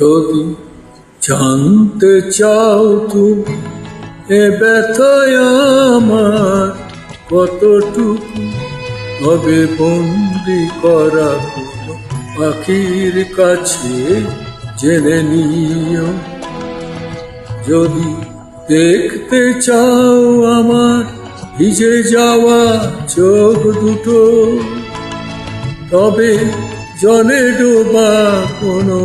যদি জানতে চাও তুমি এ ব্যথায় আমার কতটুকু হবে বন্দি করা পাখির কাছে জেনে নিও। যদি দেখতে চাও আমার ভিজে যাওয়া চোখ দুটো, তবে জলে ডোবা কোনো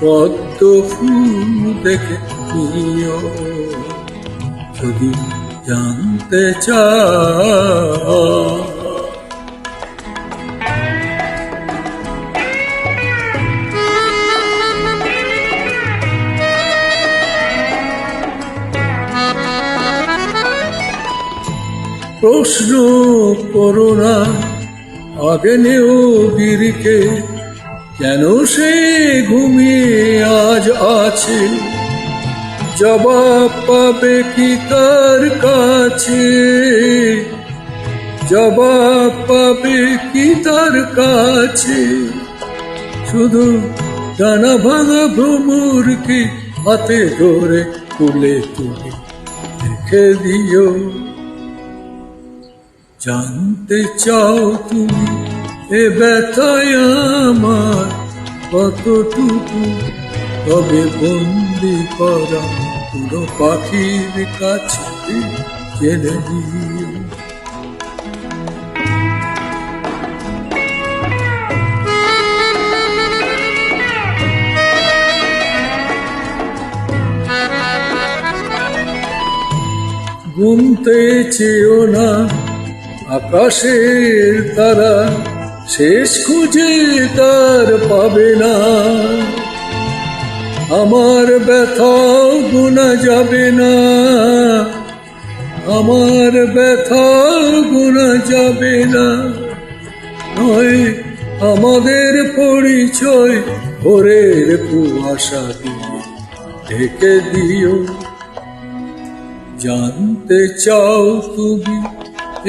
পদ্ম ফুল দেখে যদি জানতে চাও। প্রশ্ন করো না আগে নেও বীরকে কেন সে ঘুমিয়ে আজ আছে? জবাব পাবে কি তার কাছে? জবাব পাবে কি তার কাছে? শুধু ডানা ভাঙা ভ্রমরকে হাতে ধরে তুলে তুলে রেখে দিও। জানতে চাও তুমি এ ব্যথায় আমার কতটুকু? তবে বন্দি করা পুরো পাখির কাছে জেনে নিও। ঘুমতে চেয়েও না আকাশের তারা। শেষ খুঁজে তার পাবে না। আমার ব্যথাও গুণা যাবে না। আমার ব্যথাও গুণা যাবে না। নয়, আমাদের পরিচয় ভোরের কুয়াশা দিয়ে ঢেকে দিও। জানতে চাও তুমি,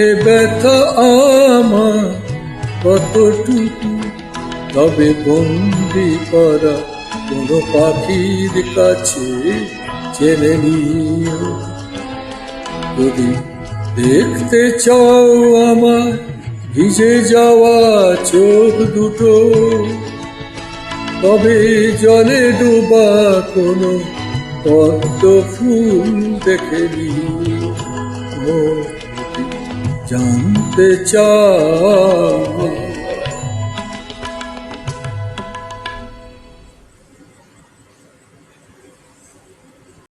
এ ব্যথা আমার কতটুকু? তবে বন্দি করা কোনো পাখির কাছে জেনে নিও। যদি দেখতে চাও আমার ভিজে যাওয়া চোখ দুটো। তবে জলে ডোবা কোনো পদ্ম ফুল দেখে ও, জানতে চাও।